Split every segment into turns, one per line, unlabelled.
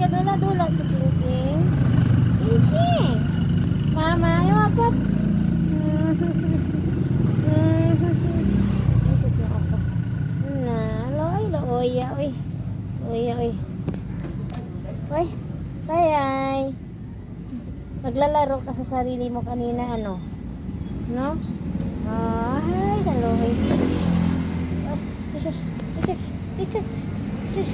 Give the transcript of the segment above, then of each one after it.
gadula-dula si King. King. Mama, ayaw apat. Na, loy, loya, oy. Oy. Oy, ay, ay. Naglalaro ka sa sarili mo kanina, ano? No? Ay, kaloy. Oh, isus, isus, isus, isus.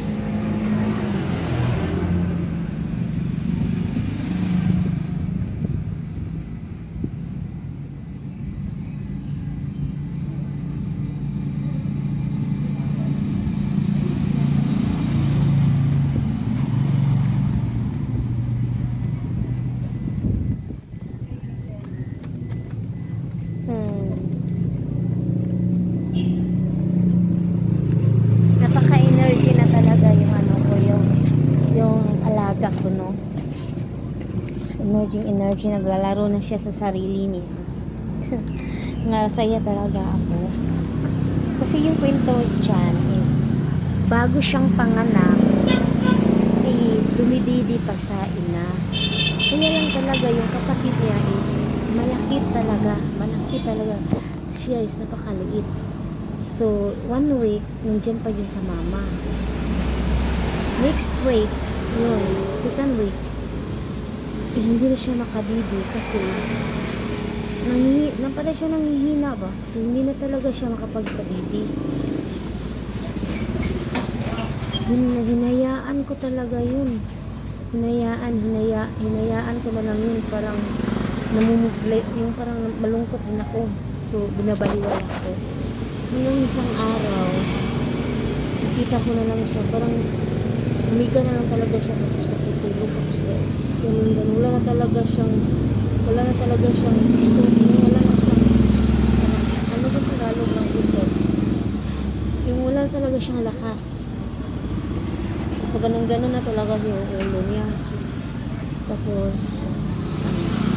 Hmm. Napaka-energy na talaga yung ano ko, yung yung alaga ko, no? Energy, energy, naglalaro na siya sa sarili niya. Masaya talaga ako. Kasi yung kwento dyan is, bago siyang panganak, eh, dumididi pa sa ina. Kaya lang talaga yung kapatid niya is malaki talaga, malaki talaga. Siya is napakaliit. So, one week, nandyan pa yun sa mama. Next week, yun, second week, eh, hindi na siya makadidi kasi nangihi, na pala siya nanghihina ba? So, hindi na talaga siya makapagpadidi. Hin, hinayaan ko talaga yun. Hinayaan, hinaya, hinayaan ko na lang yun. Parang namumugli, yung parang malungkot din ako. So, binabaliwala ko. Nung isang araw, nakita ko na lang siya, parang umiga na lang talaga siya, tapos natutulog, tapos ganun, ganun. Wala na talaga siyang, wala na talaga siyang gusto, wala na siyang, ano ba Tagalog ng gusto? Yung wala talaga siyang lakas. Pag ganun-ganun na talaga yung ulo niya. Tapos, ano,